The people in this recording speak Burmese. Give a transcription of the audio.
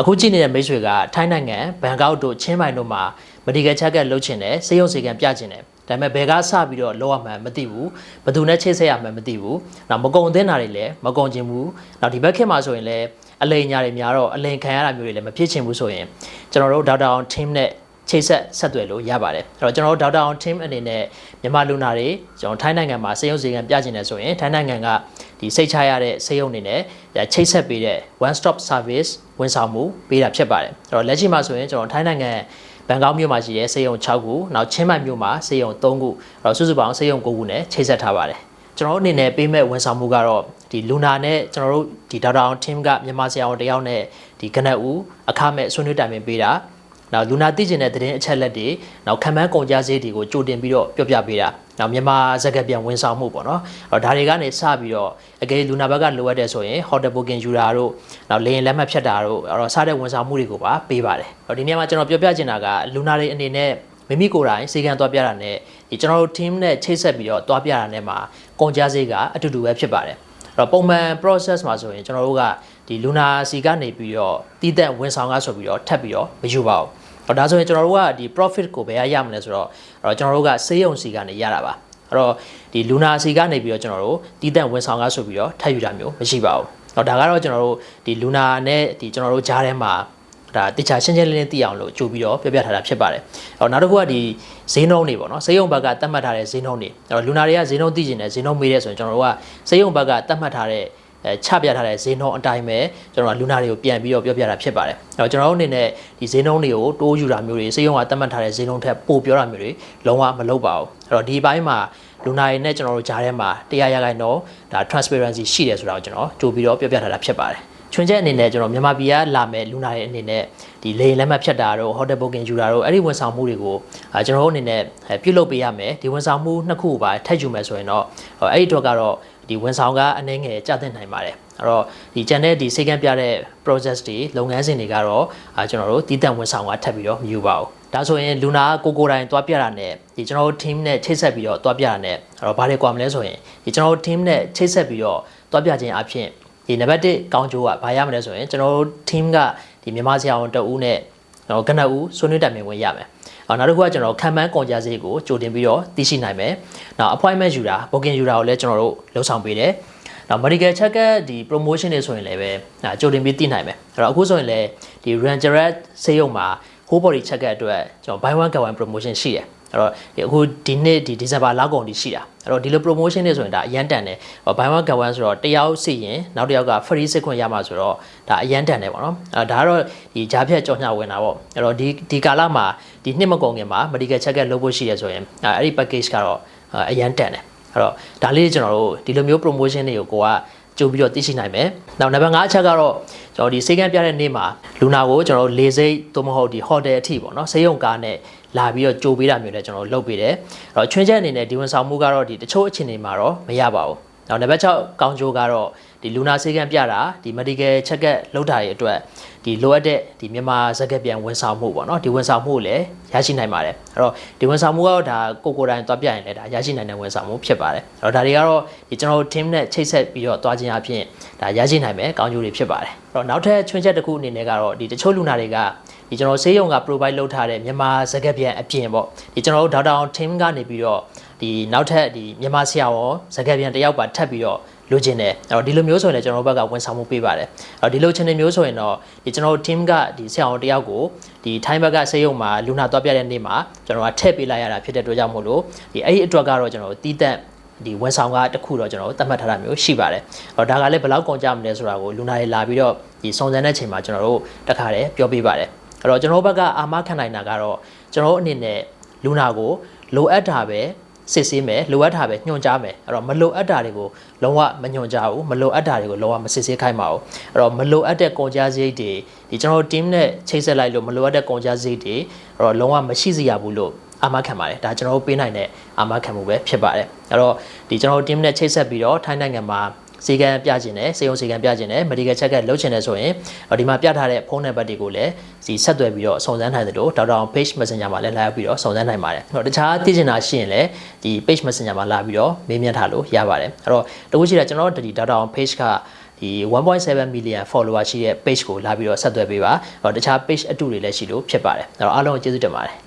အခုကြည့်နေတဲ့မိတ်ဆွေကထိုင်းနိုင်ငံဘန်ကောက်တို့ချင်းမိုင်တို့မှာ medical check up လုပ်ချင်တယ်စေယုံစေကန်ပြချင်တယ်ဒါပေမဲ့ဘယ်ကစပြီးတော့လောက်ရမှန်းမသိဘူးဘယ်သူနဲ့ချိတ်ဆက်ရမှန်းမသိဘူးနောက်မကုံသင်းတာတွေလည်းမကုံချင်ဘူးနောက်ဒီဘက်ခေတ်မှာဆိုရင်လည်းအလိန်ညာတွေများတော့အလိန်ခံရတာမျိုးတွေလည်းမဖြစ်ချင်ဘူးဆိုရင်ကျွန်တော်တို့ဒေါက်တာအောင် team နဲ့ ချိတ်ဆက်ဆက်သွယ်လို့ရပါတယ်အဲ့တော့ကျွန်တော်တို့ဒေါက်တာအောင် team အနေနဲ့မြန်မာလူနာတွေကျွန်တော်ထိုင်းနိုင်ငံမှာစေယုံစေကန်ပြချင်တယ်ဆိုရင်ထိုင်းနိုင်ငံကဒီစိတ်ချရတဲ့စေယုံအနေနဲ့ချိတ်ဆက်ပေးတဲ့ one stop service ဝန်ဆောင်မှုပေးတာဖြစ်ပါတယ်အဲ့တော့လက်ရှိမှာဆိုရင်ကျွန်တော်ထိုင်းနိုင်ငံဘန်ကောက်မြို့မှာရှိတဲ့စေယုံ6ခုနောက်ချင်းမိုင်မြို့မှာစေယုံ3ခုအဲ့တော့စုစုပေါင်းစေယုံ9ခုနဲ့ချိတ်ဆက်ထားပါတယ်ကျွန်တော်တို့အနေနဲ့ပေးမဲ့ဝန်ဆောင်မှုကတော့ဒီလူနာနဲ့ကျွန်တော်တို့ဒီဒေါက်တာအောင် team ကမြန်မာဆရာဝန်တယောက်နဲ့ဒီကနက်ဦးအခမဲ့ဆွေးနွေးတိုင်ပင်ပေးတာ နောက်လူနာသိကျင်တဲ့သတင်းအချက်လက်တွေနောက်ခံမှန်းကုန်ကြစည်တွေကိုကြိုတင်ပြီးတော့ပြောပြပေးတာနောက်မြန်မာစကားပြန်ဝန်ဆောင်မှုပေါ့နော်အဲ့တော့ဒါတွေကနေစပြီးတော့အကယ်လူနာဘက်ကလိုအပ်တဲ့ဆိုရင် hotel booking ယူတာတို့နောက်လေယာဉ်လက်မှတ်ဖြတ်တာတို့အဲ့တော့စတဲ့ဝန်ဆောင်မှုတွေကိုပါပေးပါတယ်အဲ့တော့ဒီနေရာမှာကျွန်တော်ပြောပြချင်တာကလူနာတွေအနေနဲ့မိမိကိုယ်တိုင်စေကံသွားပြတာနဲ့ဒီကျွန်တော်တို့ team နဲ့ချိတ်ဆက်ပြီးတော့သွားပြတာနဲ့မှာကုန်ကြစည်ကအတူတူပဲဖြစ်ပါတယ်အဲ့တော့ပုံမှန် process မှာဆိုရင်ကျွန်တော်တို့က ဒီလူနာစီကနေပြီးတော့တည်တဲ့ဝန်ဆောင်ကဆိုပြီးတော့ထပ်ပြီးတော့မယူပါဘူး။တော့ဒါဆိုရင်ကျွန်တော်တို့ကဒီ profit ကိုဘယ်ရရမလဲဆိုတော့အဲ့တော့ကျွန်တော်တို့ကစေးရုံစီကနေရတာပါ။အဲ့တော့ဒီလူနာစီကနေပြီးတော့ကျွန်တော်တို့တည်တဲ့ဝန်ဆောင်ကဆိုပြီးတော့ထပ်ယူတာမျိုးမရှိပါဘူး။တော့ဒါကတော့ကျွန်တော်တို့ဒီလူနာနဲ့ဒီကျွန်တော်တို့ကြားထဲမှာဒါတခြားရှင်းရှင်းလင်းလင်းသိအောင်လို့ကြိုပြီးတော့ပြပြထားတာဖြစ်ပါတယ်။အော်နောက်တစ်ခုကဒီဈေးနှုန်းတွေပေါ့နော်။ဈေးရုံဘက်ကသတ်မှတ်ထားတဲ့ဈေးနှုန်းတွေ။အဲ့တော့လူနာတွေကဈေးနှုန်းသိကျင်တယ်ဈေးနှုန်းမေးတယ်ဆိုရင်ကျွန်တော်တို့ကဈေးရုံဘက်ကသတ်မှတ်ထားတဲ့ အဲချပြထားတဲ့ဈေးနှုန်းအတိုင်းပဲကျွန်တော်ကလူနာတွေကိုပြန်ပြီးတော့ပြောပြတာဖြစ်ပါတယ်။အဲတော့ကျွန်တော်တို့အနေနဲ့ဒီဈေးနှုန်းတွေကိုတိုးယူတာမျိုးတွေစေယုံကသတ်မှတ်ထားတဲ့ဈေးနှုန်းထက်ပိုပြောတာမျိုးတွေလုံးဝမလုပ်ပါဘူး။အဲတော့ဒီဘိုင်းမှာလူနာတွေနဲ့ကျွန်တော်တို့ကြားထဲမှာတရားရဂိုင်းတော့ဒါ transparency ရှိတယ်ဆိုတာကိုကျွန်တော်ကြိုပြီးတော့ပြောပြထားတာဖြစ်ပါတယ်။ချွန်ချက်အနေနဲ့ကျွန်တော်မြန်မာပြည်ကလာမဲ့လူနာတွေအနေနဲ့ဒီလေလက်မှတ်ဖြတ်တာတော့ hotel booking ယူတာတော့အဲ့ဒီဝန်ဆောင်မှုတွေကိုအဲကျွန်တော်တို့အနေနဲ့ပြုလုပ်ပေးရမယ်ဒီဝန်ဆောင်မှုနှစ်ခုကိုပါထပ်ယူမယ်ဆိုရင်တော့အဲ့ဒီတော့ကတော့ ဒီဝန်ဆောင်ကအနှဲငယ်ကျသင့်နိုင်ပါတယ်အဲ့တော့ဒီကျန်တဲ့ဒီစိတ်ကမ်းပြတဲ့ process တွေလုပ်ငန်းစဉ်တွေကတော့အာကျွန်တော်တို့တည်တံ့ဝန်ဆောင်ကထပ်ပြီးတော့မယူပါဘူးဒါဆိုရင်လူနာကိုကိုတိုင်းသွားပြတာနဲ့ဒီကျွန်တော်တို့ team နဲ့ချိတ်ဆက်ပြီးတော့သွားပြတာနဲ့အဲ့တော့ဘာတွေကွာမလဲဆိုရင်ဒီကျွန်တော်တို့ team နဲ့ချိတ်ဆက်ပြီးတော့သွားပြခြင်းအဖြစ်ဒီနံပါတ်1ကောင်းကျိုးကဘာရမလဲဆိုရင်ကျွန်တော်တို့ team ကဒီမြန်မာဆရာဝန်တအူးနဲ့တော့ကနအူးဆွေးနွေးတိုင်ပင်ဝင်ရမယ်အော် နောက်တစ်ခုကကျွန်တော်ခံမှန်းကုန်ကြစည်ကိုကြိုတင်ပြီးတော့သိရှိနိုင်မယ်။နောက် appointment ယူတာ booking ယူတာကိုလည်းကျွန်တော်တို့လှုပ်ဆောင်ပေးတယ်။နောက် medical check up ဒီ promotion တွေဆိုရင်လည်းပဲကြိုတင်ပြီးသိနိုင်မယ်။အဲ့တော့အခုဆိုရင်လည်းဒီ Rangerat ဆေးရုံမှာ whole body check up အတွက်ကျွန်တော် buy one get one promotion ရှိတယ်။ အဲ့တော့ဒီအခုဒီနှစ်ဒီ December လကုန်ဒီရှိတာ။အဲ့တော့ဒီလို promotion တွေဆိုရင်ဒါအရန်တန်တယ်။ buy one get one ဆိုတော့တယောက်စီရင်နောက်တစ်ယောက်က free စစ်ခွင့်ရမှာဆိုတော့ဒါအရန်တန်တယ်ပေါ့နော်။အဲဒါကတော့ဒီဂျားဖြတ်ကြော်ညဝင်တာပေါ့။အဲ့တော့ဒီဒီကာလမှာဒီနှစ်မကုန်ခင်မှာ medical check up လုပ်ဖို့ရှိရဆိုရင်အဲ့ဒီ package ကတော့အရန်တန်တယ်။အဲ့တော့ဒါလေးကျွန်တော်တို့ဒီလိုမျိုး promotion တွေကိုကိုကကြိုပြီးတော့သိရှိနိုင်မယ်။နောက်နံပါတ်5အချက်ကတော့ကျွန်တော်ဒီစေကန်းပြတဲ့နေ့မှာလူနာကိုကျွန်တော်လေစိတ်သို့မဟုတ်ဒီ hotel အထိပေါ့နော်ဆေးရုံကားနဲ့လာပြီးတော့ကြိုပေးတာမျိုးလည်းကျွန်တော်လုပ်ပေးတယ်။အဲ့တော့ချွင်းချက်အနေနဲ့ဒီဝန်ဆောင်မှုကတော့ဒီတချို့အခြေအနေမှာတော့မရပါဘူး။နောက်နံပါတ်6ကောင်းကျိုးကတော့ဒီလူနာဆေးကန်းပြတာဒီ medical check up လုပ်တာရဲ့အတွက်ဒီလိုအပ်တဲ့ဒီမြန်မာစကားပြန်ဝန်ဆောင်မှုပေါ့နော်ဒီဝန်ဆောင်မှုကိုလည်းရရှိနိုင်ပါတယ်အဲ့တော့ဒီဝန်ဆောင်မှုကတော့ဒါကိုကိုတိုင်းသွားပြရင်လည်းဒါရရှိနိုင်တဲ့ဝန်ဆောင်မှုဖြစ်ပါတယ်အဲ့တော့ဒါတွေကတော့ဒီကျွန်တော်တို့ team နဲ့ချိတ်ဆက်ပြီးတော့သွားခြင်းအပြင်ဒါရရှိနိုင်မယ်ကောင်းကျိုးတွေဖြစ်ပါတယ်အဲ့တော့နောက်ထပ်ချွင်းချက်တစ်ခုအနေနဲ့ကတော့ဒီတချို့လူနာတွေကဒီကျွန်တော်ဆေးရုံက provide လုပ်ထားတဲ့မြန်မာစကားပြန်အပြင်ပေါ့ဒီကျွန်တော်တို့ဒေါက်တာအောင် team ကနေပြီးတော့ဒီနောက်ထပ်ဒီမြန်မာဆရာဝန်စကားပြန်တယောက်ပါထပ်ပြီးတော့လိုချင်တယ်အဲ့တော့ဒီလိုမျိုးဆိုရင်လည်းကျွန်တော်တို့ဘက်ကဝန်ဆောင်မှုပေးပါတယ်အဲ့တော့ဒီလိုချင်တဲ့မျိုးဆိုရင်တော့ဒီကျွန်တော်တို့ team ကဒီဆရာဝန်တယောက်ကိုဒီ time ဘက်ကဆေးရုံမှာလူနာသွားပြတဲ့နေ့မှာကျွန်တော်ကထည့်ပေးလိုက်ရတာဖြစ်တဲ့အတွက်ကြောင့်မို့လို့ဒီအဲ့ဒီအတွက်ကတော့ကျွန်တော်တို့တီးတက်ဒီဝန်ဆောင်ကတစ်ခုတော့ကျွန်တော်တို့သတ်မှတ်ထားတာမျိုးရှိပါတယ်။အော်ဒါကလည်းဘယ်လောက်ကုန်ကြမလဲဆိုတာကိုလူနာတွေလာပြီးတော့ဒီစုံစမ်းတဲ့ချိန်မှာကျွန်တော်တို့တခါတည်းပြောပြပါတယ်။အဲ့တော့ကျွန်တော်တို့ဘက်ကအာမခံနိုင်တာကတော့ကျွန်တော်တို့အနေနဲ့လူနာကိုလိုအပ်တာပဲ စစ်ဆေးမယ်လိုအပ်တာပဲညွှန်ကြားမယ်အဲ့တော့မလိုအပ်တာတွေကိုလုံးဝမညွှန်ကြားဘူးမလိုအပ်တာတွေကိုလုံးဝမစစ်ဆေးခိုင်းပါဘူးအဲ့တော့မလိုအပ်တဲ့ကုန်ကြစရိတ်တွေဒီကျွန်တော်တို့ team နဲ့ချိတ်ဆက်လိုက်လို့မလိုအပ်တဲ့ကုန်ကြစရိတ်တွေအဲ့တော့လုံးဝမရှိစေရဘူးလို့အာမခံပါတယ်ဒါကျွန်တော်တို့ပေးနိုင်တဲ့အာမခံမှုပဲဖြစ်ပါတယ်အဲ့တော့ဒီကျွန်တော်တို့ team နဲ့ချိတ်ဆက်ပြီးတော့ထိုင်းနိုင်ငံမှာ စီကံပြခြင်းနဲ့စေယုံစီကံပြခြင်းနဲ့ medical check up လုပ်ခြင်းနဲ့ဆိုရင်ဒီမှာပြထားတဲ့ဖုန်းနံပါတ်တွေကိုလည်းစီဆက်သွယ်ပြီးတော့စုံစမ်းနိုင်တယ်လို့ဒေါက်တာ page messenger မှာလည်းလာရောက်ပြီးတော့စုံစမ်းနိုင်ပါတယ်။အဲ့တော့တခြားသိချင်တာရှိရင်လည်းဒီ page messenger မှာလာပြီးတော့မေးမြန်းထားလို့ရပါတယ်။အဲ့တော့တခုရှိတာကျွန်တော်တို့ဒီဒေါက်တာ page ကဒီ1.7 million follower ရှိတဲ့ page ကိုလာပြီးတော့ဆက်သွယ်ပေးပါဟောတခြား page အတူတွေလည်းရှိလို့ဖြစ်ပါတယ်အဲ့တော့အားလုံးကိုကျေးဇူးတင်ပါတယ်